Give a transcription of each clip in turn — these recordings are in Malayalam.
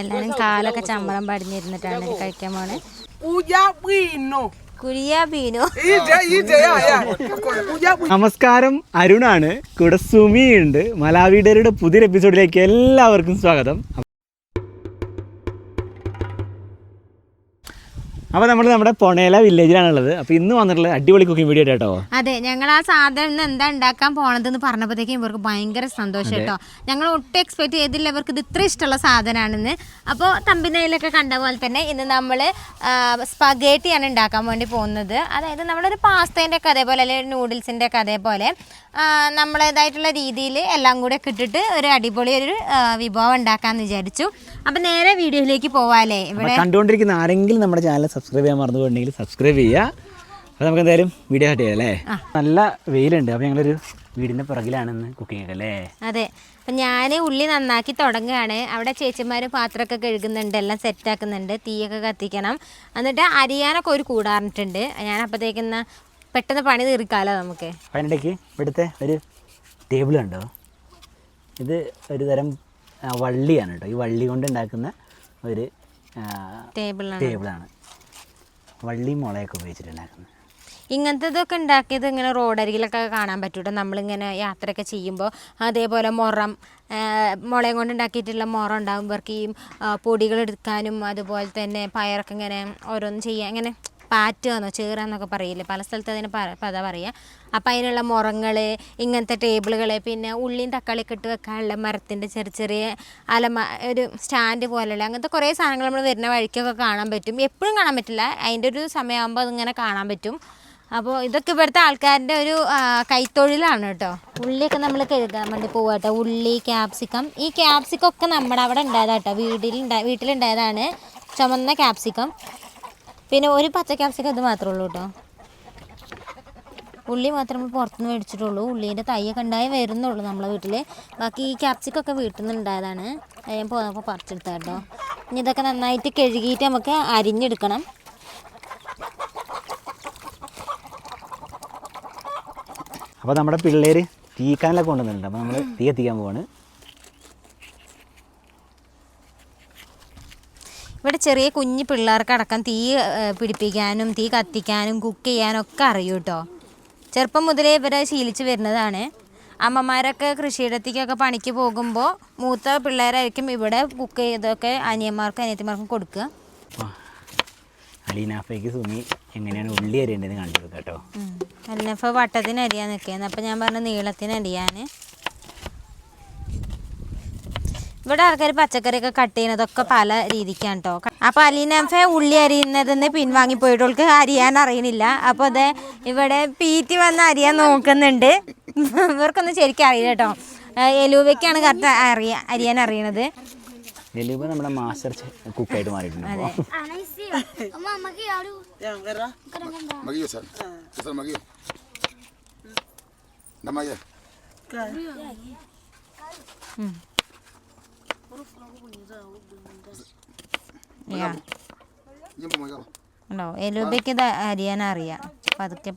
എല്ലാരും കാലൊക്കെ ചമ്മളം പടിഞ്ഞിരുന്നിട്ടാണ് കഴിക്കാൻ പോണേ. നമസ്കാരം അരുണാണ്. കൂടെ സുമിയുണ്ട് മലാവിഡരുടെ പുതിയൊരു എപ്പിസോഡിലേക്ക് എല്ലാവർക്കും സ്വാഗതം. അപ്പോൾ നമ്മൾ നമ്മുടെ പൊണേല വില്ലേജിലാണുള്ളത്. അപ്പോൾ ഇന്ന് വന്നിട്ടുള്ളത് അടിപൊളി കുക്കിംഗ് വീഡിയോ കേട്ടോ അതെ ഞങ്ങൾ ആ സാധനം എന്താ ഉണ്ടാക്കാൻ പോണതെന്ന് പറഞ്ഞപ്പോഴത്തേക്കും ഇവർക്ക് ഭയങ്കര സന്തോഷം കേട്ടോ. ഞങ്ങൾ ഒട്ടും എക്സ്പെക്ട് ചെയ്തില്ല ഇവർക്ക് ഇത് ഇത്ര ഇഷ്ടമുള്ള സാധനമാണെന്ന് അപ്പോൾ തമ്പിനയിലൊക്കെ കണ്ട പോലെ തന്നെ ഇന്ന് നമ്മൾ സ്പഗേറ്റിയാണ് ഉണ്ടാക്കാൻ വേണ്ടി പോകുന്നത്. അതായത് നമ്മളൊരു പാസ്തേന്റെ ഒക്കെ അതേപോലെ അല്ലെങ്കിൽ നൂഡിൽസിന്റെ ഒക്കെ അതേപോലെ നമ്മളേതായിട്ടുള്ള രീതിയിൽ എല്ലാം കൂടെ ഒക്കെ ഇട്ടിട്ട് ഒരു അടിപൊളി ഒരു വിഭവം ഉണ്ടാക്കാമെന്ന് വിചാരിച്ചു. അപ്പം നേരെ വീഡിയോയിലേക്ക് പോവാല്ലേ ഇവിടെ? കണ്ടുകൊണ്ടിരിക്കുന്ന ആരെങ്കിലും നമ്മുടെ ചാനൽ സബ്സ്ക്രൈബ് ചെയ്യാൻ മറന്നു പോയിട്ടുണ്ടെങ്കിൽ സബ്സ്ക്രൈബ് ചെയ്യുക. അപ്പോൾ നമുക്ക് എന്തായാലും വീഡിയോ സ്റ്റാർട്ട് ചെയ്യാം അല്ലേ? നല്ല വെയിലുണ്ട്. അപ്പോൾ ഞങ്ങളൊരു വീടിന്റെ പുറകിലാണെന്ന് കുക്കിംഗ് ഒക്കെ അല്ലേ? അതെ. അപ്പം ഞാൻ ഉള്ളി നന്നാക്കി തുടങ്ങുകയാണ്. അവിടെ ചേച്ചിമാർ പാത്രമൊക്കെ കഴുകുന്നുണ്ട്. എല്ലാം സെറ്റാക്കുന്നുണ്ട് തീയൊക്കെ കത്തിക്കണം. എന്നിട്ട് അരിയാനൊക്കെ ഒരു കൂടാറിട്ടുണ്ട്. ഞാൻ അപ്പോഴത്തേക്കുന്ന പെട്ടെന്ന് പണി തീർക്കാമല്ലോ നമുക്ക്. അതിനിടയ്ക്ക് ഇവിടുത്തെ ഒരു ടേബിൾ ഉണ്ടോ ഇത് ഒരു തരം വള്ളിയാണ് കേട്ടോ. ഈ വള്ളി കൊണ്ട് ഉണ്ടാക്കുന്ന ഒരു ടേബിളാണ് ടേബിളാണ് വള്ളി മുളയൊക്കെ ഉപയോഗിച്ചിട്ടുണ്ടാക്കുന്നത്. ഇങ്ങനത്തതൊക്കെ ഉണ്ടാക്കിയത് ഇങ്ങനെ റോഡരികിലൊക്കെ കാണാൻ പറ്റൂട്ടോ? നമ്മളിങ്ങനെ യാത്രയൊക്കെ ചെയ്യുമ്പോൾ അതേപോലെ മുറം മുളയും കൊണ്ട് ഉണ്ടാക്കിയിട്ടുള്ള മുറം ഉണ്ടാകുമ്പോഴേക്കും പൊടികളെടുക്കാനും അതുപോലെ തന്നെ പയറൊക്കെ ഇങ്ങനെ ഓരോന്ന് ചെയ്യാൻ ഇങ്ങനെ പാറ്റുകയെന്നോ ചേറാന്നൊക്കെ പറയില്ലേ? പല സ്ഥലത്ത് അതിന് പത പറയുക അപ്പം അതിനുള്ള മുറങ്ങൾ ഇങ്ങനത്തെ ടേബിളുകൾ പിന്നെ ഉള്ളിയും തക്കാളിയൊക്കെ ഇട്ട് വെക്കാനുള്ള മരത്തിന്റെ ചെറിയ ചെറിയ അലമ ഒരു സ്റ്റാൻഡ് പോലെയുള്ള അങ്ങനത്തെ കുറേ സാധനങ്ങൾ നമ്മൾ വരുന്ന വഴിക്കൊക്കെ കാണാൻ പറ്റും. എപ്പോഴും കാണാൻ പറ്റില്ല. അതിന്റെ ഒരു സമയമാകുമ്പോൾ അതിങ്ങനെ കാണാൻ പറ്റും. അപ്പോൾ ഇതൊക്കെ ഇവിടുത്തെ ആൾക്കാരുടെ ഒരു കൈത്തൊഴിലാണ് കേട്ടോ. ഉള്ളിയൊക്കെ നമ്മൾ കഴുകാൻ വേണ്ടി പോവാ കേട്ടോ. ഉള്ളി ക്യാപ്സിക്കം. ഈ ക്യാപ്സിക്കം ഒക്കെ നമ്മുടെ അവിടെ ഉണ്ടായതാട്ടോ വീട്ടിലുണ്ടായ വീട്ടിലുണ്ടാ വീട്ടിലുണ്ടായതാണ് ചുമന്ന ക്യാപ്സിക്കം. പിന്നെ ഒരു പച്ച ക്യാപ്സിക്കം ഇത് മാത്രമേ ഉള്ളൂ കേട്ടോ ഉള്ളി മാത്രമേ പുറത്തുനിന്ന് മേടിച്ചിട്ടുള്ളൂ. ഉള്ളീന്റെ തൈയൊക്കെ ഉണ്ടായി വരുന്നുള്ളൂ നമ്മളെ വീട്ടിൽ ബാക്കി ഈ ക്യാപ്സിക്കൊക്കെ വീട്ടിൽ നിന്ന് ഉണ്ടായതാണ് ഞാൻ പോകുന്നപ്പോൾ പറിച്ചെടുത്ത കേട്ടോ ഇനി ഇതൊക്കെ നന്നായിട്ട് കഴുകിയിട്ട് നമുക്ക് അരിഞ്ഞെടുക്കണം. അപ്പോൾ നമ്മുടെ പിള്ളേർ തീക്കാനൊക്കെ കൊണ്ടുവന്നിട്ടുണ്ട്. അപ്പോൾ നമ്മൾ തീ എത്തിക്കാൻ പോവാണ്. ചെറിയ കുഞ്ഞു പിള്ളേർക്കടക്കം തീ പിടിപ്പിക്കാനും തീ കത്തിക്കാനും കുക്ക് ചെയ്യാനും ഒക്കെ അറിയൂ കേട്ടോ ചെറുപ്പം മുതലേ ഇവരെ ശീലിച്ചു വരുന്നതാണ്. അമ്മമാരൊക്കെ കൃഷിയിടത്തേക്കൊക്കെ പണിക്ക് പോകുമ്പോൾ മൂത്ത പിള്ളേരായിരിക്കും ഇവിടെ കുക്ക് ചെയ്തൊക്കെ അനിയന്മാർക്കും അനിയത്തിമാർക്കും കൊടുക്കുക. അലീനാഫയ്ക്ക് സുമി എങ്ങനെയാണ് ഉള്ളി അരിയേണ്ടതെന്ന് കാണിച്ചു കൊടുക്കാം കേട്ടോ അലീനാഫ വട്ടത്തിന് അരിയാൻ നിൽക്കുന്നത് അപ്പം ഞാൻ പറഞ്ഞ നീളത്തിന് അരിയാൻ ഇവിടെ ആൾക്കാർ പച്ചക്കറിയൊക്കെ കട്ട് ചെയ്യുന്നതൊക്കെ പല രീതിക്കാണ് കേട്ടോ അപ്പോൾ അലീനഫെ ഉള്ളി അരിയുന്നതെന്ന് പിൻവാങ്ങി പോയിട്ട് അവൾക്ക് അരിയാൻ അറിയണില്ല. അപ്പോൾ അതെ ഇവിടെ പീറ്റി വന്ന് അരിയാൻ നോക്കുന്നുണ്ട്. ഇവർക്കൊന്നും ശരിക്കും അറിയില്ല കേട്ടോ എലൂവയ്ക്കാണ് കറക്റ്റ് അറിയ അരിയാൻ അറിയണത്. എലൂബ നമ്മുടെ മാസ്റ്റർ കുക്കായിട്ട് മാറിയിട്ടുണ്ട് ഉണ്ടോ? എലൂബയ്ക്ക് ഇത് അരിയാൻ അറിയാം. പതുക്കെ.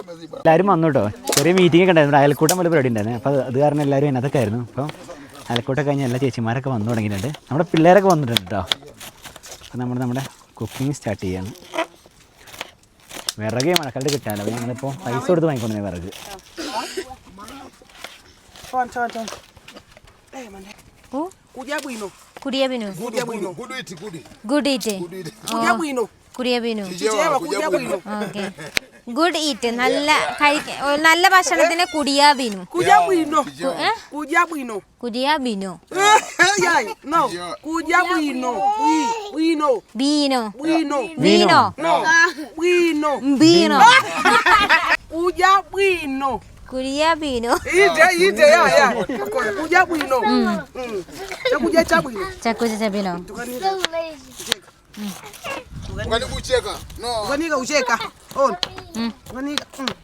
Amaziba. എല്ലാവരും വന്നു കേട്ടോ ചെറിയ മീറ്റിംഗ് ഒക്കെ ഉണ്ടായിരുന്നു. ഇവിടെ അയൽക്കൂട്ടം പോലെ പരിപാടി ഉണ്ടായിരുന്നു. അപ്പോൾ അത് കാരണം എല്ലാവരും അതിനകത്തൊക്കെ ആയിരുന്നു. അപ്പോൾ അയൽക്കൂട്ടം കഴിഞ്ഞ് എല്ലാ ചേച്ചിമാരൊക്കെ വന്നു തുടങ്ങിയിട്ടുണ്ട്. നമ്മുടെ പിള്ളേരൊക്കെ വന്നിട്ടുണ്ട് കേട്ടോ അപ്പോൾ നമ്മൾ നമ്മുടെ കുക്കിംഗ് സ്റ്റാർട്ട് ചെയ്യാണ്. വിറകേ മഴക്കാലത്ത് കിട്ടാമല്ലോ അപ്പോൾ ഞങ്ങളിപ്പോൾ പൈസ കൊടുത്ത് വാങ്ങിക്കൊണ്ടിരുന്നത് വിറക്. Con. Eh mana. ഓ Uja bwino. Good eat good good. eat. Uja bwino. bwino. Okay good eat നല്ല കഴിക്ക നല്ല ഭക്ഷണത്തിന് bwino. Bwino. Bwino. Bwi bwino. ബീനോ Bwino. ബീനോ No. Bwino. ബീനോ Uja bwino. കുടിയാബിനു Ije ije ya ya. Kuja bwino. Mm. Chakuja cha bwino. Ukanika ucheka. On. Mm. Ukanika. Mm.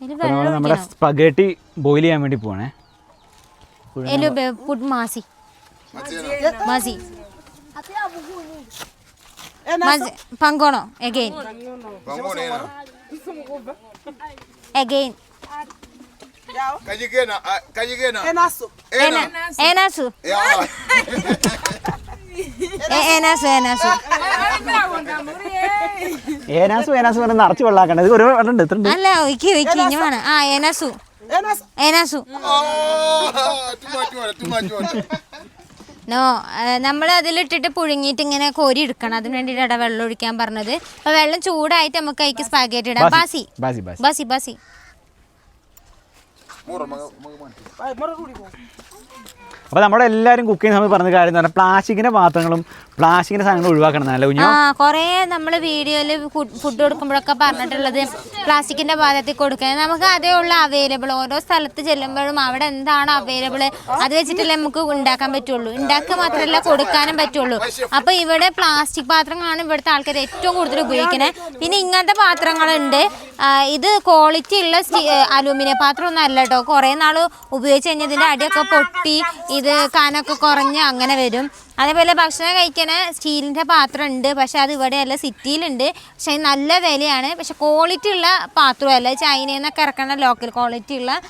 ഇതിൽ അപ്പോൾ നമ്മുടെ സ്പഗേട്ടി ബോയിൽ ചെയ്യാൻ വേണ്ടി പോവാണേ മാസി മാസി പങ്കോണോ again Pangone na. Again Kajikena, Enasu. Enasu. ഏനാസു ഏനാസു ഏനാസു ഏനാസ് പറഞ്ഞ് നിറച്ച് വെള്ളാക്കണ്ട ഇത് ഒരു വെള്ളം ഉണ്ട് ഇത്ര ഉണ്ട് അല്ല ഒയ്ക്ക് ഒയ്ക്ക് ഇനി വേണം ആ ഏനാസു. ഏനാസു നോ നമ്മൾ അതിലിട്ടിട്ട് പുഴുങ്ങിയിട്ട് ഇങ്ങനെ കോരി എടുക്കണം. അതിന് വേണ്ടിയിട്ടാണ് വെള്ളം ഒഴിക്കാൻ പറഞ്ഞത്. അപ്പൊ വെള്ളം ചൂടായിട്ട് നമുക്ക് അതിക്ക് സ്പാഗേറ്റ് ഇടാം. ബാസി ബാസി. ബാസി അപ്പോൾ നമ്മുടെ എല്ലാവരും കുക്ക് ചെയ്യുന്ന സമയത്ത് പറഞ്ഞ കാര്യം എന്ന് പറഞ്ഞാൽ പ്ലാസ്റ്റിക്കിന്റെ പാത്രങ്ങളും പ്ലാസ്റ്റിക്കിന്റെ സാധനങ്ങൾ ഒഴിവാക്കണം അല്ലെ കുഞ്ഞു. ആ കുറേ നമ്മൾ വീഡിയോയിൽ ഫുഡ് കൊടുക്കുമ്പോഴൊക്കെ പറഞ്ഞിട്ടുള്ളത് പ്ലാസ്റ്റിക്കിന്റെ പാത്രത്തിൽ കൊടുക്കുന്നത്. നമുക്ക് അതേ ഉള്ള അവൈലബിൾ. ഓരോ സ്ഥലത്ത് ചെല്ലുമ്പോഴും അവിടെ എന്താണ് അവൈലബിൾ? അത് വെച്ചിട്ടല്ലേ നമുക്ക് ഉണ്ടാക്കാൻ പറ്റുള്ളൂ. ഉണ്ടാക്കുക മാത്രമല്ല കൊടുക്കാനും പറ്റുള്ളൂ. അപ്പൊ ഇവിടെ പ്ലാസ്റ്റിക് പാത്രങ്ങളാണ് ഇവിടുത്തെ ആൾക്കാർ ഏറ്റവും കൂടുതൽ ഉപയോഗിക്കുന്നത് പിന്നെ ഇങ്ങനത്തെ പാത്രങ്ങളുണ്ട്. ഇത് ക്വാളിറ്റി ഉള്ള അലൂമിനിയം പാത്രം ഒന്നും അല്ല കേട്ടോ കുറേ നാൾ ഉപയോഗിച്ച് കഴിഞ്ഞാൽ അടിയൊക്കെ പൊട്ടി ഇത് കാനൊക്കെ കുറഞ്ഞ് അങ്ങനെ വരും. അതേപോലെ ഭക്ഷണം കഴിക്കണ സ്റ്റീലിന്റെ പാത്രം ഉണ്ട് പക്ഷെ അത് ഇവിടെയല്ല സിറ്റിയിലുണ്ട്. പക്ഷെ നല്ല വിലയാണ്. പക്ഷെ ക്വാളിറ്റി ഉള്ള പാത്രമല്ല. ചൈനയിൽ നിന്നൊക്കെ ഇറക്കണ ലോക്കൽ ക്വാളിറ്റി ഉള്ള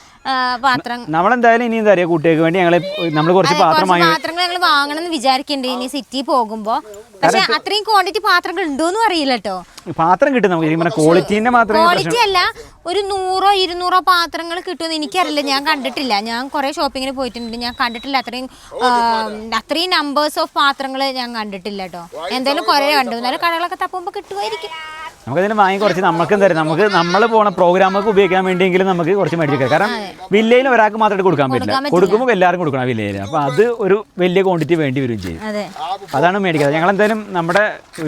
പാത്രം. നമ്മളെന്തായാലും ഇനി എന്താ പറയുക കുട്ടികൾക്ക് വേണ്ടി. ഞങ്ങൾ നമ്മൾ കുറച്ച് പാത്രം പാത്രങ്ങൾ ഞങ്ങൾ വാങ്ങണം എന്ന് വിചാരിക്കുന്നുണ്ട് ഇനി സിറ്റി പോകുമ്പോൾ പക്ഷെ അത്രയും ക്വാണ്ടിറ്റി പാത്രങ്ങൾ ഉണ്ടോന്നും അറിയില്ല കേട്ടോ പാത്രം കിട്ടും നമുക്ക്. പറഞ്ഞാൽ മാത്രമേ ക്വാളിറ്റി അല്ല ഒരു നൂറോ ഇരുന്നൂറോ പാത്രങ്ങൾ കിട്ടുമെന്ന് എനിക്കറിയില്ല. ഞാൻ കണ്ടിട്ടില്ല. ഞാൻ കുറെ ഷോപ്പിങ്ങിന് പോയിട്ടുണ്ട്. ഞാൻ കണ്ടിട്ടില്ല. അത്രയും അത്രയും നമ്പേഴ്സ് ഓഫ് പാത്രങ്ങൾ ഞാൻ കണ്ടിട്ടില്ല കേട്ടോ എന്തായാലും കുറെ കണ്ടു. എന്നാലും കടകളൊക്കെ തപ്പുമ്പോൾ കിട്ടുമായിരിക്കും. നമുക്കതിന് വാങ്ങി കുറച്ച് നമുക്ക് എന്തായാലും നമുക്ക് നമ്മൾ പോണ പ്രോഗ്രാമൊക്കെ ഉപയോഗിക്കാൻ വേണ്ടിയെങ്കിലും നമുക്ക് കുറച്ച് മേടിക്കാം കാരണം വില്ലയിൽ ഒരാൾക്ക് മാത്രമായിട്ട് കൊടുക്കാൻ പറ്റില്ല. കൊടുക്കുമ്പോൾ എല്ലാവർക്കും കൊടുക്കണം വില്ലയിൽ അപ്പോൾ അത് ഒരു വലിയ ക്വാണ്ടിറ്റി വേണ്ടി വരും ചെയ്യും. അതെ. അതാണ് മേടിക്കുന്നത് ഞങ്ങൾ എന്തായാലും നമ്മുടെ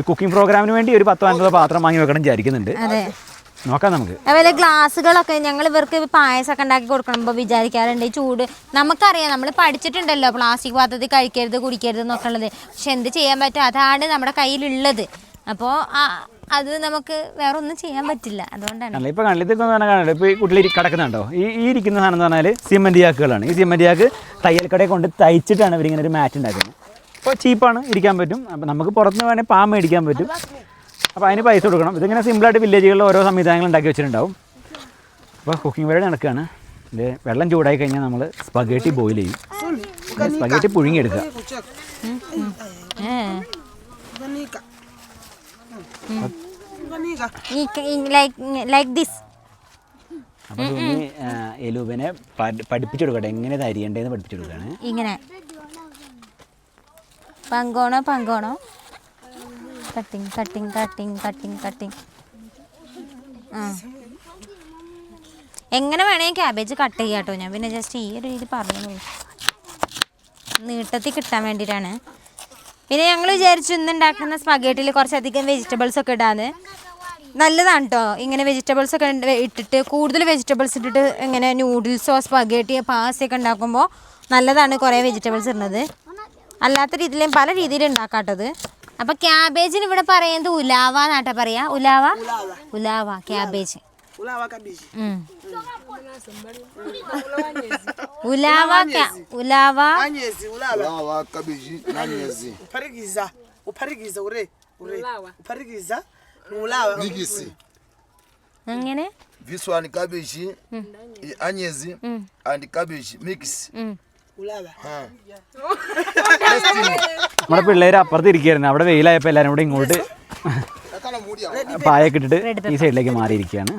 കുക്കിംഗ് പ്രോഗ്രാമിന് വേണ്ടി ഒരു പത്തോ അൻപതോ പാത്രം വാങ്ങി വെക്കണം വിചാരിക്കുന്നുണ്ട്. നോക്കാം നമുക്ക്. അതുപോലെ ഗ്ലാസ്സുകളൊക്കെ ഞങ്ങൾ ഇവർക്ക് പായസമൊക്കെ ഉണ്ടാക്കി കൊടുക്കുമ്പോൾ വിചാരിക്കാറുണ്ട്. ഈ ചൂട് നമുക്കറിയാം നമ്മൾ പഠിച്ചിട്ടുണ്ടല്ലോ പ്ലാസ്റ്റിക് പാത്രത്തിൽ കഴിക്കരുത് കുടിക്കരുത് എന്നൊക്കെ ഉള്ളത്. പക്ഷെ എന്ത് ചെയ്യാൻ പറ്റും? അതാണ് നമ്മുടെ കയ്യിലുള്ളത്. അപ്പോൾ അത് നമുക്ക് വേറെ ഒന്നും ചെയ്യാൻ പറ്റില്ല. അതുകൊണ്ടാണ്. ഇപ്പൊ കണ്ണിലത്തേക്ക് കാണില്ല ഇപ്പോൾ ഈ കുട്ടിയിൽ കിടക്കുന്നുണ്ടോ? ഈ ഈ ഇരിക്കുന്ന സാധനം എന്ന് പറഞ്ഞാൽ സിമന്റ് ചാക്കുകളാണ്. ഈ സിമന്റ് ചാക്ക് തയ്യൽ കടയിൽ കൊണ്ട് തയ്ച്ചിട്ടാണ് ഇവരിങ്ങനെ ഒരു മാറ്റ് ഉണ്ടാക്കുന്നത്. അപ്പോൾ ചീപ്പാണ് ഇരിക്കാൻ പറ്റും. അപ്പോൾ നമുക്ക് പുറത്തുനിന്ന് വേണമെങ്കിൽ പാമ്പ് മേടിക്കാൻ പറ്റും. അപ്പോൾ അതിന് പൈസ കൊടുക്കണം. ഇതിങ്ങനെ സിമ്പിളായിട്ട് വില്ലേജുകളിൽ ഓരോ സംവിധാനങ്ങൾ ഉണ്ടാക്കി വെച്ചിട്ടുണ്ടാവും. അപ്പോൾ കുക്കിംഗ് പരിപാടി നടക്കുകയാണ് ഇത് വെള്ളം ചൂടായി കഴിഞ്ഞാൽ നമ്മൾ സ്പഗേറ്റി ബോയിൽ ചെയ്യും. സ്പഗേറ്റി പുഴുങ്ങിയെടുക്കുക. ലൈക്ക് ലൈക്ക് ദിസ് അപ്പോൾ സുമി എലൂബനെ പഠി- പഠിപ്പിച്ചു കൊടുക്കട്ടെ. എങ്ങനെ ഇത് അരിയണ്ടേന്ന് പഠിപ്പിച്ചു കൊടുക്കാണ്. ഇങ്ങനെ. പങ്കോണോ പങ്കോണോ? Cutting cutting cutting cutting cutting ആ. എങ്ങനെ വേണമെങ്കിൽ ക്യാബേജ് കട്ട് ചെയ്യാട്ടോ. ഞാൻ പിന്നെ ജസ്റ്റ് ഈ ഒരു രീതി പറഞ്ഞു നീട്ടത്തിൽ കിട്ടാൻ വേണ്ടിയിട്ടാണ് പിന്നെ ഞങ്ങൾ വിചാരിച്ചു ഇന്ന് ഉണ്ടാക്കുന്ന സ്പഗേറ്റിൽ കുറച്ചധികം വെജിറ്റബിൾസ് ഒക്കെ ഇടാന്ന്. നല്ലതാണ് കേട്ടോ ഇങ്ങനെ വെജിറ്റബിൾസ് ഒക്കെ ഇട്ടിട്ട് കൂടുതൽ വെജിറ്റബിൾസ് ഇട്ടിട്ട് ഇങ്ങനെ നൂഡിൽസോ സ്പഗേറ്റിയോ പാസ്തയൊക്കെ ഉണ്ടാക്കുമ്പോൾ നല്ലതാണ് കുറേ വെജിറ്റബിൾസ് ഇടുന്നത്. അല്ലാത്ത രീതിയിലും പല രീതിയിൽ ഉണ്ടാക്കാട്ടത്. അപ്പോൾ ക്യാബേജിന് ഇവിടെ പറയുന്നത് ഉലാവ എന്നാട്ടാ പറയാ? ഉലാവ? ഉലാവ. Cabbage Ulawa kabichi. mm. ulawa ഉലാവ Anyezi ulala. Lawa, cabbage, nanyezi. Uparigiza. Uparigiza ure. Ure. Uparigiza. Ulawa. Migisi. ngene This one cabbage, eh, anyezi, and cabbage mix. mm. Huh. നമ്മുടെ പിള്ളേർ അപ്പുറത്ത് ഇരിക്കുകയായിരുന്നു അവിടെ വെയിലായപ്പോൾ എല്ലാവരും കൂടെ ഇങ്ങോട്ട്. പായൊക്കെ ഇട്ടിട്ട് ഈ സൈഡിലേക്ക് മാറിയിരിക്കുകയാണ്.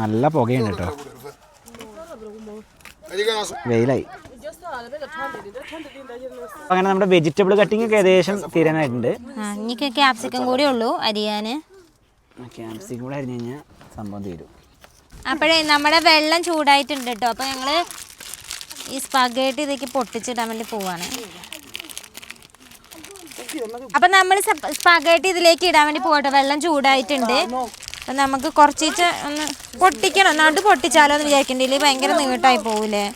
നല്ല പുകയാണ് കേട്ടോ. വെയിലായി. അങ്ങനെ നമ്മുടെ വെജിറ്റബിൾ കട്ടിംഗ് ഒക്കെ ഏകദേശം തീരാനായിട്ടുണ്ട്. ക്യാപ്സിക്കം കൂടി ഉള്ളൂ അരിയാന്. ക്യാപ്സിക്കം കൂടെ അരിഞ്ഞു കഴിഞ്ഞാൽ സംഭവം തീരും. അപ്പോഴേ നമ്മുടെ വെള്ളം ചൂടായിട്ടുണ്ട് കേട്ടോ. അപ്പോൾ ഞങ്ങൾ ഈ സ്പഗേറ്റ് ഇതൊക്കെ പൊട്ടിച്ചിടാൻ വേണ്ടി പോവാണ്. അപ്പം നമ്മൾ സ്പഗേറ്റ് ഇതിലേക്ക് ഇടാൻ വേണ്ടി പോകട്ടെ. വെള്ളം ചൂടായിട്ടുണ്ട്. അപ്പൊ നമുക്ക് കുറച്ചിട്ട് ഒന്ന് പൊട്ടിക്കണം. നടു പൊട്ടിച്ചാലോ എന്ന് വിചാരിക്കണ്ടേ? ഭയങ്കര നീട്ടായി പോവില്ലേ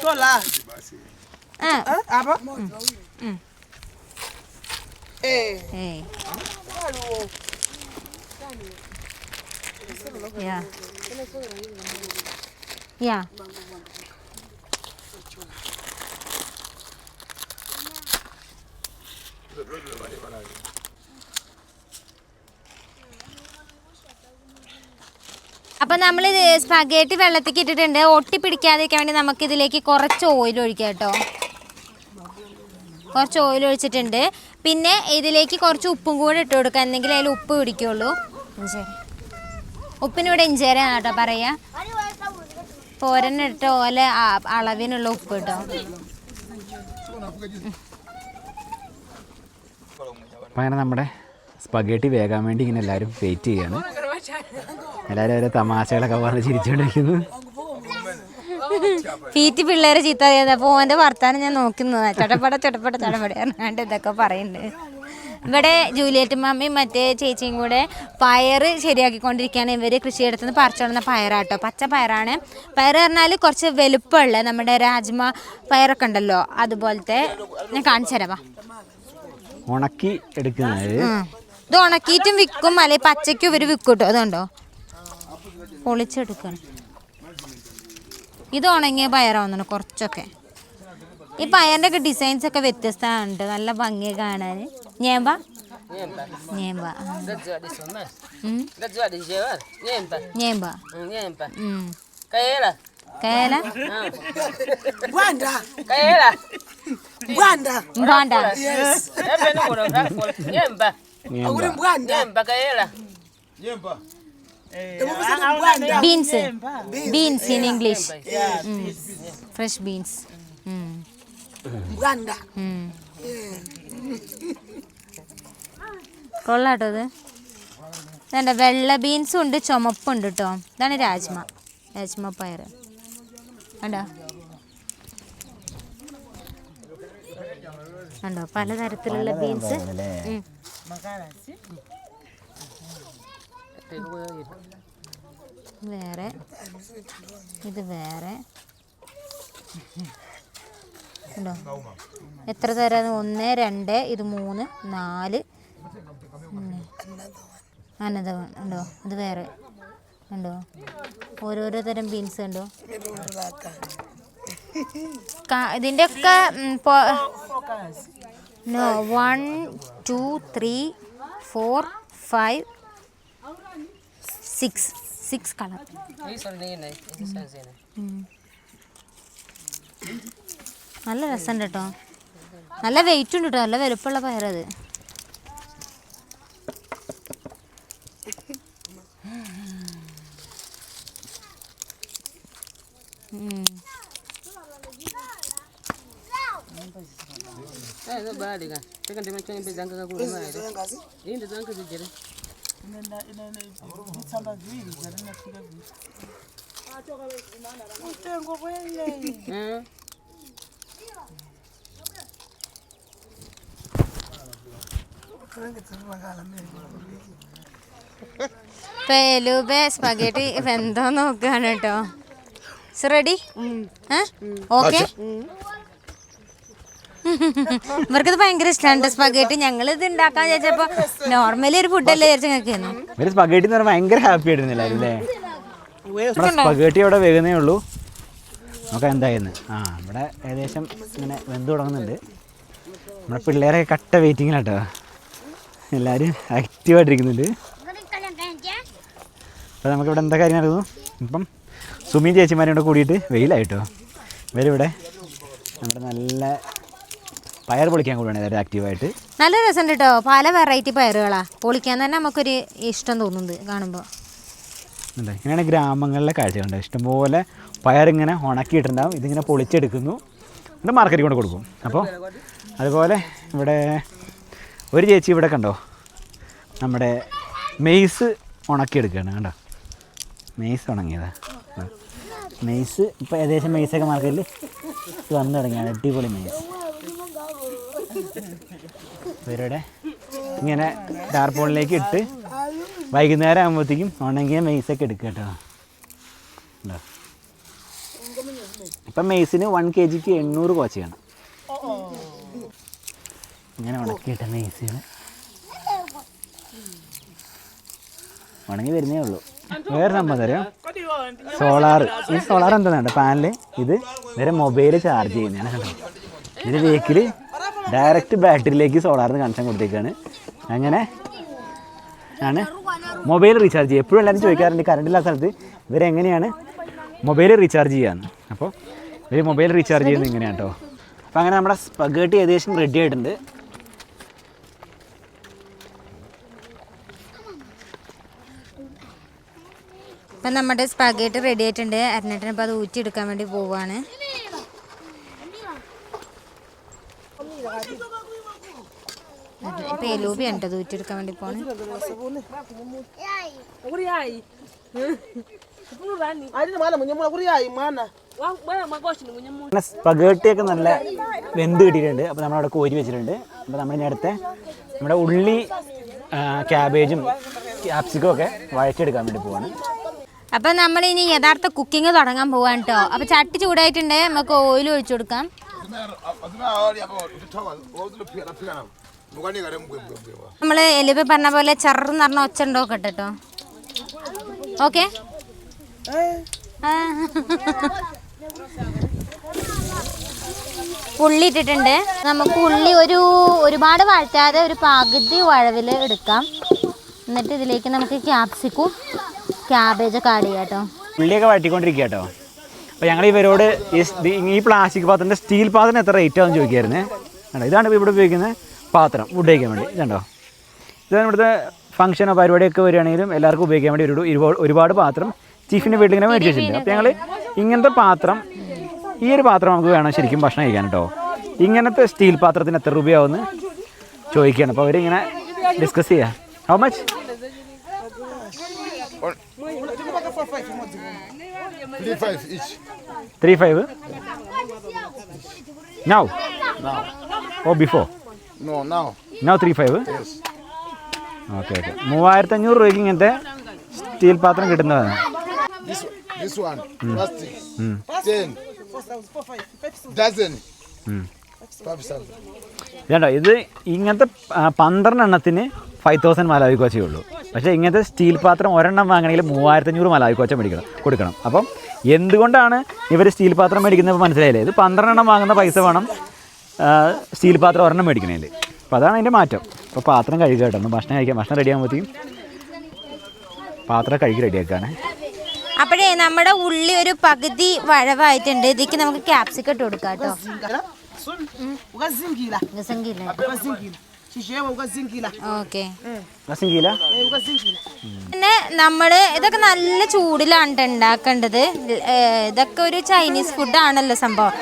Shola. അപ്പം നമ്മൾ സ്പഗേറ്റി വെള്ളത്തിൽ ഇട്ടിട്ടുണ്ട്. ഒട്ടിപ്പിടിക്കാതിരിക്കാൻ വേണ്ടി നമുക്ക് ഇതിലേക്ക് കുറച്ച് ഓയിൽ ഒഴിക്കാം കേട്ടോ. കുറച്ച് ഓയിൽ ഒഴിച്ചിട്ടുണ്ട്. പിന്നെ ഇതിലേക്ക് കുറച്ച് ഉപ്പും കൂടെ ഇട്ട് കൊടുക്കാം. എന്തെങ്കിലും അതിൽ ഉപ്പ് പിടിക്കുള്ളൂ. ഉപ്പിനിവിടെ ഇഞ്ചേരാ കേട്ടോ പറയാ. പോരനിട്ട ഓല അളവിനുള്ള ഉപ്പ് കേട്ടോ. അപ്പം അങ്ങനെ നമ്മുടെ സ്പഗേട്ടി വേകാൻ വേണ്ടി ഇങ്ങനെ എല്ലാവരും വെയിറ്റ് ചെയ്യാണ്. എല്ലാവരും ഓരോ തമാശകളൊക്കെ പറഞ്ഞ് ചിരിച്ചുകൊണ്ടിരിക്കുന്നു പീറ്റി പിള്ളേരെ ചീത്ത അപ്പോൾ ഓന്റെ വർത്താനം ഞാൻ നോക്കുന്നത് ചടപ്പട ചടപ്പട ചടപട പറഞ്ഞാണ്ട് ഇതൊക്കെ പറയുന്നുണ്ട് ഇവിടെ ജൂലിയറ്റ് മമ്മിയും മറ്റേ ചേച്ചിയും കൂടെ പയറ് ശരിയാക്കിക്കൊണ്ടിരിക്കുകയാണ്. ഇവർ കൃഷിയിടത്തു നിന്ന് പറിച്ചോളുന്ന പയറാട്ടോ. പച്ച പയറാണ്. പയർ പറഞ്ഞാൽ കുറച്ച് വലുപ്പമുള്ള നമ്മുടെ രാജ്മ പയറൊക്കെ ഉണ്ടല്ലോ. അതുപോലത്തെ ഞാൻ കാണിച്ചു തരാം. ഉണക്കി എടുക്കുന്നത്. ഇത് ഉണക്കിയിട്ടും വിൽക്കും. അല്ലെ പച്ചയ്ക്കും ഇവർ വിൽക്കും കേട്ടോ അതുണ്ടോ? പൊളിച്ചെടുക്കണം. ഇത് ഉണങ്ങിയ പയറാവുന്നുണ്ട് കുറച്ചൊക്കെ. ഈ പയറിന്റെ ഒക്കെ ഡിസൈൻസ് ഒക്കെ വ്യത്യസ്തമുണ്ട് നല്ല ഭംഗി കാണാൻ. ഞേമ്പ? ഞേമ്പ. ഞേമ്പ. Di jewer. Yes. Beans. Beans in English. കേല Bwanda. Kaela. Bwanda. വേണ്ട Epe no kono kakol. Nyempa. ഞേമ്പ. Nyempa kaela. Beans beans in English fresh beans Bwanda. കൊള്ളാട്ടോ ഇത് വേണ്ട വെള്ള ബീൻസും ഉണ്ട് ചുമപ്പുണ്ട് കേട്ടോ ഇതാണ് രാജ്മ രാജ്മ പയർ കണ്ടോ കണ്ടോ പലതരത്തിലുള്ള ബീൻസ്? വേറെ. ഇത് വേറെ. ഉണ്ടോ എത്ര തരം ഒന്ന് രണ്ട് ഇത് മൂന്ന് നാല്. അനന്തവൻ ഉണ്ടോ ഇത് വേറെ. ഉണ്ടോ ഓരോരോ തരം ബീൻസ് ഉണ്ടോ ഇതിന്റെ ഒക്കെ no one two three four five six six colour. നല്ല രസമുണ്ട് കേട്ടോ നല്ല വെയിറ്റ് ഉണ്ട് കേട്ടോ നല്ല വലുപ്പമുള്ള പയറത് Eh, ndo baadhi ka. Teka ndime choni bezanga ka kula mai. Hii ndo zangu zijere. Eh. പേലൂബെ സ്പഗേറ്റി എന്തോ നോക്കുകയാണ് കേട്ടോ റെഡി ഓക്കെ ഇവർക്കത് ഭയങ്കര ഇഷ്ടമാണ് സ്പഗേറ്റ് ഞങ്ങൾ ഇത് ഉണ്ടാക്കാൻ വിചാരിച്ചപ്പോ നോർമലി ഒരു ഫുഡല്ലേ വിചാരിച്ചു ഇവർ സ്പഗേട്ടി എന്ന് പറഞ്ഞാൽ ഭയങ്കര ഹാപ്പി ആയിരുന്നു എല്ലാവരും അല്ലേ നമ്മുടെ സ്പഗേട്ടി അവിടെ വേകുന്നേ ഉള്ളൂ. നോക്കാം എന്തായിരുന്നു? ആ ഇവിടെ ഏകദേശം ഇങ്ങനെ വെന്ത് തുടങ്ങുന്നുണ്ട്. നമ്മുടെ പിള്ളേരൊക്കെ കട്ട വെയിറ്റിങ്ങിലാട്ടോ എല്ലാവരും ആക്റ്റീവായിട്ടിരിക്കുന്നുണ്ട് അപ്പോൾ നമുക്കിവിടെ എന്താ കാര്യം നടക്കുന്നു ഇപ്പം സുമി ചേച്ചിമാരും കൂടെ കൂടിയിട്ട് വെയിലായിട്ടോ. ഇവരിവിടെ നമ്മുടെ നല്ല പയർ പൊളിക്കാൻ കൂടിയാണ് ആക്റ്റീവായിട്ട് നല്ല രസമുണ്ട് കേട്ടോ പല വെറൈറ്റി പയറുകളാ. പൊളിക്കാൻ തന്നെ നമുക്കൊരു ഇഷ്ടം തോന്നുന്നത് കാണുമ്പോൾ ഇങ്ങനെയാണ് ഗ്രാമങ്ങളിലെ കാഴ്ചകളുണ്ട് ഇഷ്ടംപോലെ പയറിങ്ങനെ ഉണക്കിയിട്ടുണ്ടാവും ഇതിങ്ങനെ പൊളിച്ചെടുക്കുന്നു. എന്നിട്ട് മാർക്കറ്റിൽ കൊണ്ട് കൊടുക്കും. അപ്പോൾ അതുപോലെ ഇവിടെ ഒരു ചേച്ചി ഇവിടെ കണ്ടോ? നമ്മുടെ മെയ്സ് ഉണക്കിയെടുക്കുകയാണ്. കണ്ടോ? മെയ്സ് ഉണങ്ങിയതാ. മെയ്സ് ഇപ്പോൾ ഏകദേശം മെയ്സൊക്കെ മാർക്കറ്റിൽ വന്നു തുടങ്ങിയാണ്. അടിപൊളി മെയ്സ്. ഇവരുടെ ഇങ്ങനെ ടാർപോളിലേക്ക് ഇട്ട് വൈകുന്നേരം ആകുമ്പോഴത്തേക്കും ഉണങ്ങിയ മെയ്സൊക്കെ എടുക്കുക കേട്ടോ. ഉണ്ടോ ഇപ്പം മെയ്സിന് വൺ കെ ജിക്ക് എണ്ണൂറ് കോച്ചയാണ് ഇങ്ങനെ ഉണക്കിയിട്ട മെയ്സിന്. ഉണങ്ങി വരുന്നേ ഉള്ളൂ. വേറെ സംഭവം തരാം സോളാർ ഈ സോളാർ എന്താ പാനൽ ഇത് വേറെ മൊബൈൽ ചാർജ് ചെയ്യുന്നതാണ്. കണ്ടോ ഇതിന് വീക്കിൽ ഡയറക്റ്റ് ബാറ്ററിയിലേക്ക് സോളാറിന് കണക്ഷൻ കൊടുത്തേക്കാണ്. അങ്ങനെ ആണ്. മൊബൈൽ റീചാർജ് ചെയ്യുക. എപ്പോഴും എല്ലാവരും ചോദിക്കാറുണ്ട് കറണ്ടില്ലാത്ത സ്ഥലത്ത് ഇവരെങ്ങനെയാണ് മൊബൈൽ റീചാർജ് ചെയ്യാന്ന്. അപ്പോൾ ഇവർ മൊബൈൽ റീചാർജ് ചെയ്യുന്നത് ഇങ്ങനെയാണ് കേട്ടോ അപ്പോൾ അങ്ങനെ നമ്മുടെ സ്പഗേട്ടി ഏകദേശം റെഡി ആയിട്ടുണ്ട്. അപ്പം നമ്മുടെ സ്പഗേറ്റ് റെഡി ആയിട്ടുണ്ട്. അരനേട്ടനിപ്പോൾ അത് ഊറ്റിയെടുക്കാൻ വേണ്ടി പോവാണ് ഇപ്പം എലൂബിയാണ് കേട്ടോ അത് ഊറ്റിയെടുക്കാൻ വേണ്ടി പോണ് ari mwana mwenye mwana kuri yayi mwana bwana magoshi ഉണ്ട് തൂറ്റെടുക്കാൻ വേണ്ടി അങ്ങനെ സ്പഗേട്ടിയൊക്കെ നല്ല വെന്ത് കിട്ടിയിട്ടുണ്ട്. അപ്പോൾ നമ്മളവിടെ കോരി വെച്ചിട്ടുണ്ട്. അപ്പോൾ നമ്മളിനി അടുത്ത നമ്മുടെ ഉള്ളി ക്യാബേജും ക്യാപ്സിക്കും ഒക്കെ വഴച്ചെടുക്കാൻ വേണ്ടി പോവാണ്. അപ്പം നമ്മളിനി ഇനി യഥാർത്ഥ കുക്കിംഗ് തുടങ്ങാൻ പോവാണ് കേട്ടോ അപ്പോൾ ചട്ടി ചൂടായിട്ടുണ്ട്. നമുക്ക് ഓയിൽ ഒഴിച്ചു കൊടുക്കാം. നമ്മൾ എലിബ പറഞ്ഞ പോലെ ചെറുന്ന് പറഞ്ഞ ഒച്ച ഉണ്ടോ കേട്ടോ ഓക്കെ. ഉള്ളി ഇട്ടിട്ടുണ്ട്. നമുക്ക് ഉള്ളി ഒരു ഒരുപാട് വഴറ്റാതെ ഒരു പകുതി വഴവിൽ എടുക്കാം. എന്നിട്ട് ഇതിലേക്ക് നമുക്ക് ക്യാപ്സിക്കും ക്യാബേജൊക്കെ ആഡ് ചെയ്യാം കേട്ടോ. ഉള്ളിയൊക്കെ വഴറ്റിക്കൊണ്ടിരിക്കുക അപ്പോൾ ഞങ്ങൾ ഇവരോട് ഈ ഈ- പ്ലാസ്റ്റിക് പാത്രത്തിന്റെ സ്റ്റീൽ പാത്രം എത്ര റേറ്റ് ആണെന്ന് ചോദിക്കായിരുന്നേ. കണ്ടോ ഇതാണ് ഇവിടെ ഉപയോഗിക്കുന്ന പാത്രം ഫുഡ് കഴിക്കാൻ വേണ്ടി. ഇതുണ്ടോ? ഇതാണ് ഇവിടുത്തെ ഫംഗ്ഷനോ പരിപാടിയൊക്കെ വരികയാണെങ്കിലും എല്ലാവർക്കും ഉപയോഗിക്കാൻ വേണ്ടി ഒരു ഒരുപാട് പാത്രം ചീഫിന്റെ വീട്ടിൽ ഇങ്ങനെ മേടിച്ച് വെച്ചിട്ടുണ്ട്. അപ്പോൾ ഞങ്ങൾ ഇങ്ങനത്തെ പാത്രം ഈ ഒരു പാത്രം നമുക്ക് വേണം ശരിക്കും ഭക്ഷണം കഴിക്കാൻ കേട്ടോ. ഇങ്ങനത്തെ സ്റ്റീൽ പാത്രത്തിന് എത്ര രൂപയാവുമെന്ന് ചോദിക്കുകയാണ്. അപ്പോൾ അവരിങ്ങനെ ഡിസ്കസ് ചെയ്യാം. How much Three five each. Three Now? Now oh before? No, now. Now three Yes. Okay okay മൂവായിരത്തി അഞ്ഞൂറ് രൂപയ്ക്ക് ഇങ്ങനത്തെ സ്റ്റീൽ പാത്രം കിട്ടുന്നതാണ് This this one. Plastic. Ten. Dozen. Five thousand. ഇതുണ്ടോ ഇത് ഇങ്ങനത്തെ പന്ത്രണ്ട് എണ്ണത്തിന് ഫൈവ് തൗസൻഡ് മലാവി കോച്ചേ ഉള്ളൂ പക്ഷേ ഇങ്ങനത്തെ സ്റ്റീൽ പാത്രം ഒരെണ്ണം വാങ്ങണമെങ്കിൽ മൂവായിരത്തി അഞ്ഞൂറ് മലാവി കോച്ച മേടിക്കണം കൊടുക്കണം അപ്പം എന്തുകൊണ്ടാണ് ഇവർ സ്റ്റീൽ പാത്രം മേടിക്കുന്നത് മനസ്സിലായില്ലേ ഇത് പന്ത്രണ്ടെണ്ണം വാങ്ങുന്ന പൈസ വേണം സ്റ്റീൽ പാത്രം ഒരെണ്ണം മേടിക്കണേൽ അപ്പോൾ അതാണ് അതിന്റെ മാറ്റം അപ്പോൾ പാത്രം കഴുകുക കേട്ടോ ഒന്ന് ഭക്ഷണം കഴിക്കാം ഭക്ഷണം റെഡി ആകുമ്പോഴത്തേക്കും പാത്രം കഴുകി റെഡിയാക്കാണ് അപ്പോഴേ നമ്മുടെ ഉള്ളി ഒരു പകുതി വഴവായിട്ടുണ്ട് ഇതിക്ക് നമുക്ക് ക്യാപ്സിക്കം ഇട്ട് കൊടുക്കാം കേട്ടോ shishewa ukazingila ഓക്കെ. രസംഗീല eh പിന്നെ നമ്മൾ ഇതൊക്കെ നല്ല ചൂടിലാണ് ഉണ്ടാക്കേണ്ടത് ഇതൊക്കെ ഒരു ചൈനീസ് ഫുഡ് ആണല്ലോ സംഭവം.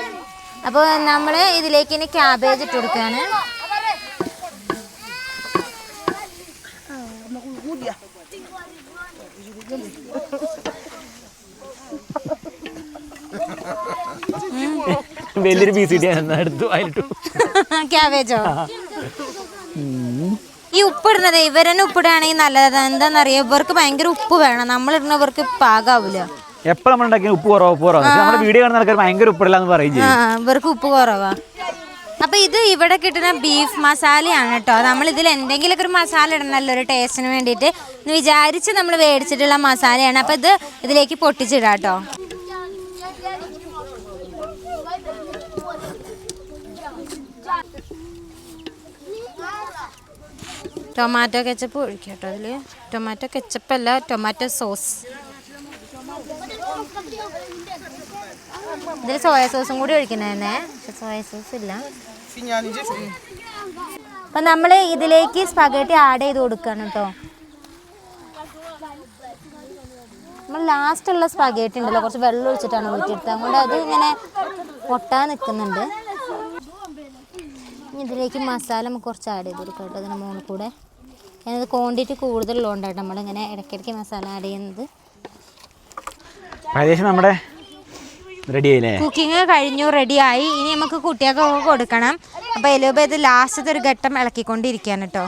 അപ്പോൾ നമ്മൾ ഇതിലേക്ക് ഇനി ക്യാബേജ് ഇട്ട് കൊടുക്കുകയാണ് വലിയൊരു പീസ് കിട്ടിയാൽ എടുത്തു അതിലിട്ടു ക്യാബേജോ ഈ ഉപ്പിടുന്നത് ഇവരെന്നെ ഉപ്പിടുകയാണെങ്കിൽ നല്ലതാണ് എന്താണെന്നറിയാം ഇവർക്ക് ഭയങ്കര ഉപ്പ് വേണം. നമ്മളിടുന്നവർക്ക് പാകാവില്ല എപ്പോൾ നമ്മൾ ഉണ്ടാക്കിയ ഉപ്പ് കുറവ് ഉപ്പ് കുറവ്? പക്ഷേ നമ്മുടെ വീഡിയോ കാണുന്ന ആൾക്കാർ ഭയങ്കര ഉപ്പിടില്ല എന്ന് പറയും ആ ചെയ്യും ഇവർക്ക് ഉപ്പ് കുറവാ. അപ്പൊ ഇത് ഇവിടെ കിട്ടുന്ന ബീഫ് മസാലയാണ് കേട്ടോ നമ്മൾ ഇതിൽ എന്തെങ്കിലുമൊക്കെ ഒരു മസാല ഇടണമല്ലോ ഒരു ടേസ്റ്റിന് വേണ്ടിയിട്ട്. എന്ന് വിചാരിച്ച് നമ്മൾ മേടിച്ചിട്ടുള്ള മസാലയാണ്. അപ്പൊ ഇത് ഇതിലേക്ക് പൊട്ടിച്ചിടാം കേട്ടോ ടൊമാറ്റോ കെച്ചപ്പ് ഒഴിക്കാം കേട്ടോ അതിൽ ടൊമാറ്റോ കെച്ചപ്പല്ല ടൊമാറ്റോ സോസ് ഇതിൽ സോയ സോസും കൂടി ഒഴിക്കണേ പക്ഷെ സോയ സോസ് ഇല്ല. അപ്പം നമ്മൾ ഇതിലേക്ക് സ്പഗേറ്റി ആഡ് ചെയ്ത് കൊടുക്കണം കേട്ടോ. നമ്മൾ ലാസ്റ്റ് ഉള്ള സ്പഗേറ്റി ഉണ്ടല്ലോ കുറച്ച് വെള്ളം ഒഴിച്ചിട്ടാണ് ഊറ്റിയെടുത്തത്. അതുകൊണ്ട് അത് ഇങ്ങനെ പൊട്ടാൻ നിൽക്കുന്നുണ്ട് ഇതിലേക്ക് മസാല നമുക്ക് കുറച്ച് ആഡ് ചെയ്ത് കൊടുക്കാം കേട്ടോ അതിന് മുകളിൽ കൂടെ. ഞാനത് ക്വാണ്ടിറ്റി കൂടുതലുള്ളതുകൊണ്ടാണ് നമ്മളിങ്ങനെ ഇടയ്ക്കിടയ്ക്ക് മസാല ആഡ് ചെയ്യുന്നത്. ഏകദേശം നമ്മുടെ റെഡി ആയില്ലേ? കുക്കിംഗ് കഴിഞ്ഞു റെഡിയായി ഇനി നമുക്ക് കുട്ടികൾക്കൊക്കെ കൊടുക്കണം. അപ്പോൾ എലോബ ഇത് ലാസ്റ്റത്തെ ഒരു ഘട്ടം ഇളക്കിക്കൊണ്ടിരിക്കുകയാണ് കേട്ടോ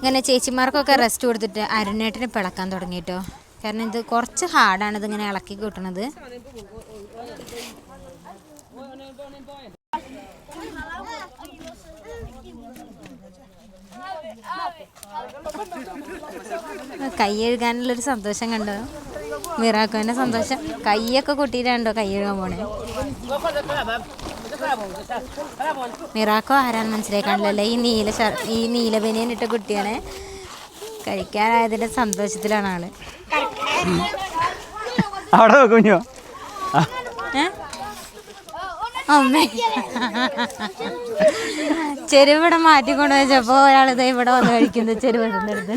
ഇങ്ങനെ ചേച്ചിമാർക്കൊക്കെ റെസ്റ്റ് കൊടുത്തിട്ട് അരുണേട്ടിന് പിളക്കാൻ തുടങ്ങി കേട്ടോ കാരണം ഇത് കുറച്ച് ഹാർഡാണ് ഇതിങ്ങനെ ഇളക്കി കിട്ടണത്. കൈ സന്തോഷം കണ്ടോ? മിറാക്കോന്റെ സന്തോഷം. കൈയൊക്കെ കൊട്ടിയിട്ടാണ്ടോ കൈ പോണേ? മിറാക്കോ ആരാന്ന് മനസ്സിലാക്കാണല്ലോ ഈ നീല ഈ നീല ബനിയൻ ഇട്ട കുട്ടിയാണ്. കഴിക്കാനായതിന്റെ സന്തോഷത്തിലാണ് ആൾ. അവിടെ കുഞ്ഞോ? ചെരുവിടെ മാറ്റിക്കൊണ്ട് വെച്ചപ്പോ ഒരാളിത് ഇവിടെ വന്ന് കഴിക്കുന്നു ചെരുവ് എടുത്ത്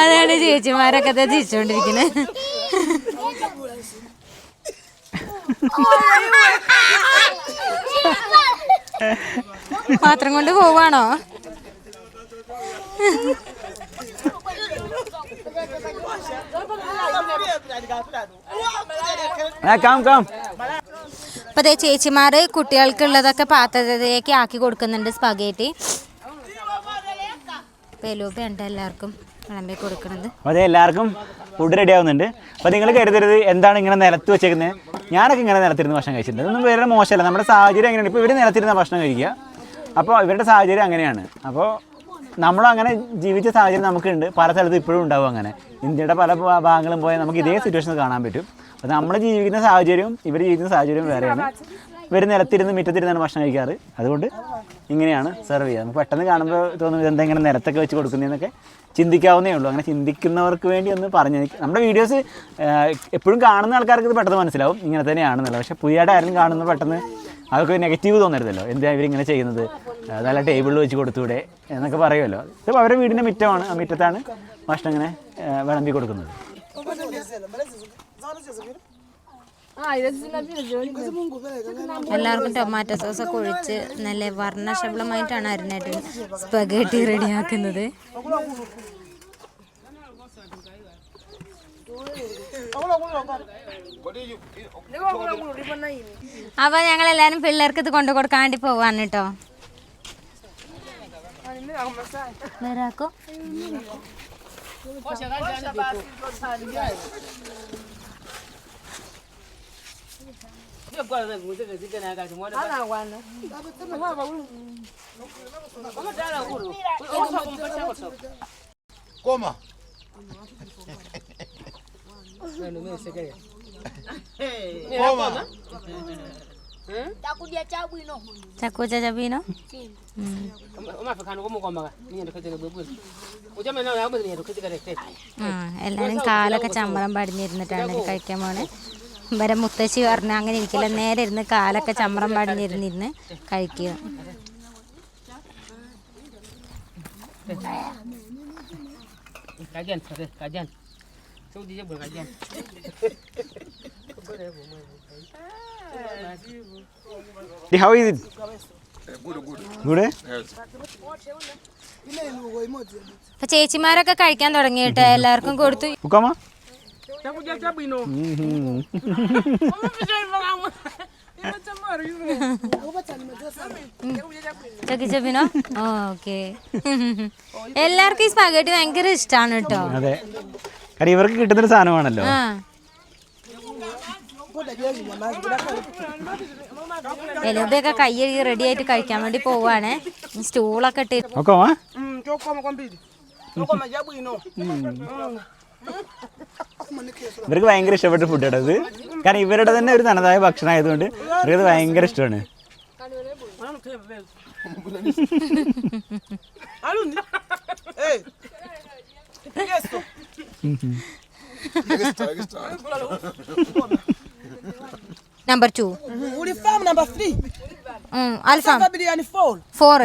അതാണ് ചേച്ചിമാരൊക്കെ ദേ ചിരിച്ചോണ്ടിരിക്കുന്നത് പാത്രം കൊണ്ട് പോവാണോ? അപ്പോൾ അതേ ചേച്ചിമാർ കുട്ടികൾക്കുള്ളതൊക്കെ പാത്രത്തിലേക്ക് ആക്കി കൊടുക്കുന്നുണ്ട് സ്പഗേറ്റി പെലൂപ്പ ഉണ്ട് എല്ലാവർക്കും വിളമ്പി കൊടുക്കുന്നത് അതെ എല്ലാവർക്കും ഫുഡ് റെഡി ആവുന്നുണ്ട്. അപ്പോൾ നിങ്ങൾ കരുതരുത് എന്താണ് ഇങ്ങനെ നിലത്ത് വെച്ചേക്കുന്നത് ഞാനൊക്കെ ഇങ്ങനെ നിലത്തിരുന്ന് ഭക്ഷണം കഴിച്ചിട്ടുണ്ട്. ഇതൊന്നും വേറെ മോശമല്ല. നമ്മുടെ സാഹചര്യം എങ്ങനെയാണ്? ഇപ്പോൾ ഇവർ നിലത്തിരുന്ന ഭക്ഷണം കഴിക്കുക. അപ്പോൾ ഇവരുടെ സാഹചര്യം അങ്ങനെയാണ്. അപ്പോൾ നമ്മളും അങ്ങനെ ജീവിച്ച സാഹചര്യം നമുക്കുണ്ട്. പല സ്ഥലത്ത് ഇപ്പോഴും ഉണ്ടാവും അങ്ങനെ. ഇന്ത്യയുടെ പല ഭാഗങ്ങളും പോയാൽ നമുക്ക് ഇതേ സിറ്റുവേഷൻ കാണാൻ പറ്റും. അപ്പോൾ നമ്മൾ ജീവിക്കുന്ന സാഹചര്യവും ഇവർ ജീവിക്കുന്ന സാഹചര്യവും വേറെയാണ്. ഇവർ നിലത്തിരുന്ന് മുറ്റത്തിരുന്നാണ് ഭക്ഷണം കഴിക്കാറ്. അതുകൊണ്ട് ഇങ്ങനെയാണ് സെർവ് ചെയ്യുക. നമുക്ക് പെട്ടെന്ന് കാണുമ്പോൾ തോന്നും ഇതെന്താ ഇങ്ങനെ നിലത്തൊക്കെ വെച്ച് കൊടുക്കുന്നതെന്നൊക്കെ ചിന്തിക്കാവുന്നേ ഉള്ളൂ. അങ്ങനെ ചിന്തിക്കുന്നവർക്ക് വേണ്ടി ഒന്ന് പറഞ്ഞു നമ്മുടെ വീഡിയോസ് എപ്പോഴും കാണുന്ന ആൾക്കാർക്ക് ഇത് പെട്ടെന്ന് മനസ്സിലാവും. ഇങ്ങനെ തന്നെയാണെന്നുള്ളത്. പക്ഷേ പുതിയതായിട്ട് ആരും കാണുന്നത് പെട്ടെന്ന് അതൊക്കെ നെഗറ്റീവ് തോന്നരുതല്ലോ. എന്താ ഇവരിങ്ങനെ ചെയ്യുന്നത്? നല്ല ടേബിളിൽ വെച്ച് കൊടുത്തൂടെ എന്നൊക്കെ പറയുമല്ലോ. ഇതിപ്പോൾ അവരുടെ വീടിന്റെ മിറ്റമാണ് ആ മിറ്റത്താണ് ഭക്ഷണം ഇങ്ങനെ വിളമ്പി കൊടുക്കുന്നത്. എല്ലാവർക്കും ടൊമാറ്റോ സോസ് ഒക്കെ ഒഴിച്ച് നല്ല വർണശബളമായിട്ടാണ് അരുണേട്ടൻ സ്പഗേറ്റി റെഡിയാക്കുന്നത്. അപ്പൊ ഞങ്ങൾ എല്ലാരും പിള്ളേർക്ക് ഇത് കൊണ്ടു കൊടുക്കാൻ വേണ്ടി പോവാണ് കേട്ടോ. Merako. Hoşça kal canına basın dostlarım. Ya bu arada bu da zikana ya kaçım. Ana wana. Ama ba bunu. Ama dara kuru. Olsa bunu kaçak olsa. Koma. Koma. Koma. Ninyendo chabwino. എല്ലാരും കാലൊക്കെ ചമ്മളം പടിഞ്ഞിരുന്നിട്ടാണ് കഴിക്കാൻ പോണേ. ഇവരെ മുത്തശ്ശി പറഞ്ഞു അങ്ങനെ ഇരിക്കില്ല. നേരെ ഇരുന്ന് കാലൊക്കെ ചമ്മറം പടിഞ്ഞിരുന്നിരുന്ന് കഴിക്കുക. കഴിക്കാൻ saudi je bul kajian how is it good അപ്പൊ ചേച്ചിമാരൊക്കെ കഴിക്കാൻ തുടങ്ങിയിട്ട് എല്ലാവർക്കും കൊടുത്തു. ഉക്കാമ? chakuja chabwino ചക്കി ചബിനോ ഓക്കെ. എല്ലാവർക്കും ഈ സ്പഗേറ്റി ഭയങ്കര ഇഷ്ടമാണ് കേട്ടോ. അതെ. കാരണം ഇവർക്ക് കിട്ടുന്നൊരു സാധനമാണല്ലോ. എലുബയൊക്കെ കൈ കഴുകി റെഡി ആയിട്ട് കഴിക്കാൻ വേണ്ടി പോവാണ്. സ്റ്റൂളൊക്കെ ഇട്ട് ഇവർക്ക് ഭയങ്കര ഇഷ്ടപ്പെട്ട ഫുഡ് ഇത്. കാരണം ഇവരുടെ തന്നെ ഒരു തനതായ ഭക്ഷണം ആയതുകൊണ്ട് ഇവർക്കത് ഭയങ്കര ഇഷ്ടമാണ്. ഏയ്. നമ്പർ ടു ulifahamu namba 3 അൽഫാം bilioni 4 ഫോർ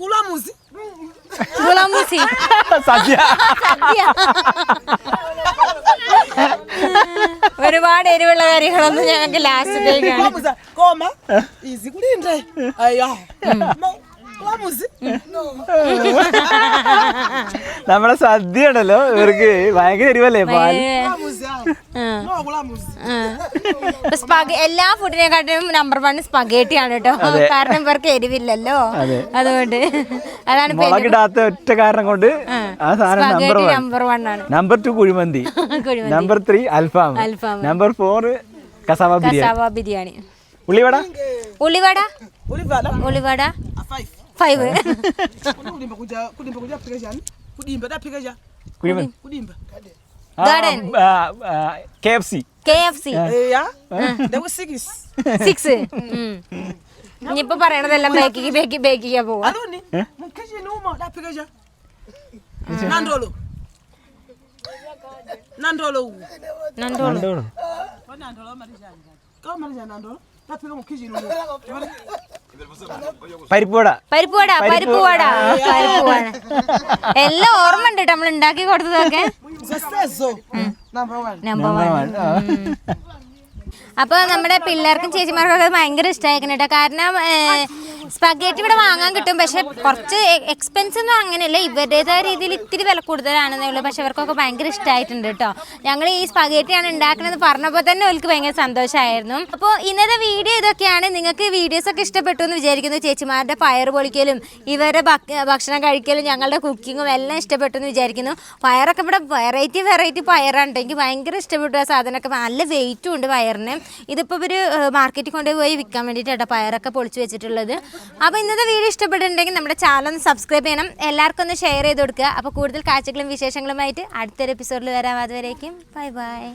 kulamuzi ഗുലാമുസി സദ്യ ഒരുപാട് എരിവുള്ള കാര്യങ്ങളൊന്നും ഞങ്ങൾക്ക് ലാസ്റ്റത്തേക്കാണ് kulamuza koma izi kulinde aya kulamuzi നമ്മളെ സദ്യ ഉണ്ടല്ലോ ഇവർക്ക് ഭയങ്കര എരിവല്ലേ പാൽ എല്ലാ ഫുഡിനെക്കാട്ടും നമ്പർ വൺ സ്പഗേറ്റി ആണ് കേട്ടോ കാരണം ഇവർക്ക് എരിവില്ലല്ലോ. അതുകൊണ്ട് അതാണ് മുളകിടാത്ത ഒറ്റ കാരണം കൊണ്ട് ആ. സാധനം നമ്പർ വൺ നമ്പർ വൺ ആണ്. Number two kuzhimanthi. Number three അൽഫാം. അൽഫാം. Number four cassava biryani. ഉളിവട ഉളിവട ഉള്ളിവട? ഉള്ളിവട. ഉള്ളിവട? A 5 kulimba kuja kulimba kuja phika njani kudimba Garden. was six. Six ഇനിയിപ്പോ പറയണതെല്ലാം ബേക്കിക്ക് ബേക്കി ബേക്കിക്കാ പോവാ Aloni. Mukiji numa എല്ലാം ഓർമ്മ ഉണ്ട് നമ്മൾ ഉണ്ടാക്കി കൊടുത്തതൊക്കെ നമ്പർ വൺ അപ്പോൾ നമ്മുടെ പിള്ളേർക്കും ചേച്ചിമാർക്കൊക്കെ ഭയങ്കര ഇഷ്ടമായിരിക്കണം കേട്ടോ. കാരണം സ്പഗേറ്റ് ഇവിടെ വാങ്ങാൻ കിട്ടും. പക്ഷെ കുറച്ച് എക്സ്പെൻസ് ഒന്നും അങ്ങനെയല്ല. ഇവരുടേതായ രീതിയിൽ ഇത്തിരി വില കൂടുതലാണെന്നേ ഉള്ളൂ. പക്ഷെ അവർക്കൊക്കെ ഭയങ്കര ഇഷ്ടമായിട്ടുണ്ട് കേട്ടോ. ഞങ്ങൾ ഈ സ്പഗേറ്റിയാണ് ഉണ്ടാക്കുന്നത് പറഞ്ഞപ്പോൾ തന്നെ അവർക്ക് ഭയങ്കര സന്തോഷമായിരുന്നു. അപ്പോൾ ഇന്നത്തെ വീഡിയോ ഇതൊക്കെയാണ്. നിങ്ങൾക്ക് വീഡിയോസ് ഒക്കെ ഇഷ്ടപ്പെട്ടു എന്ന് വിചാരിക്കുന്നു. ചേച്ചിമാരുടെ പയർ പൊളിക്കലും ഇവരുടെ ഭക്ഷണം കഴിക്കലും ഞങ്ങളുടെ കുക്കിങ്ങും എല്ലാം ഇഷ്ടപ്പെട്ടു എന്ന് വിചാരിക്കുന്നു. പയറൊക്കെ ഇവിടെ വെറൈറ്റി വെറൈറ്റി പയറാണ്. എനിക്ക് ഭയങ്കര ഇഷ്ടപ്പെട്ടു ആ സാധനമൊക്കെ. നല്ല വെയിറ്റും ഉണ്ട് പയറിന്. ഇതിപ്പോൾ ഇവർ മാർക്കറ്റിൽ കൊണ്ടുപോയി വിൽക്കാൻ വേണ്ടിയിട്ടാണ് പയറൊക്കെ പൊളിച്ച് വെച്ചിട്ടുള്ളത്. അപ്പോൾ ഇന്നത്തെ വീഡിയോ ഇഷ്ടപ്പെട്ടിട്ടുണ്ടെങ്കിൽ നമ്മുടെ ചാനൽ ഒന്ന് സബ്സ്ക്രൈബ് ചെയ്യണം. എല്ലാവർക്കും ഒന്ന് ഷെയർ ചെയ്ത് കൊടുക്കുക. അപ്പോൾ കൂടുതൽ കാഴ്ചകളും വിശേഷങ്ങളുമായിട്ട് അടുത്തൊരു എപ്പിസോഡിൽ വരാം. അതുവരേക്കും ബൈ ബൈ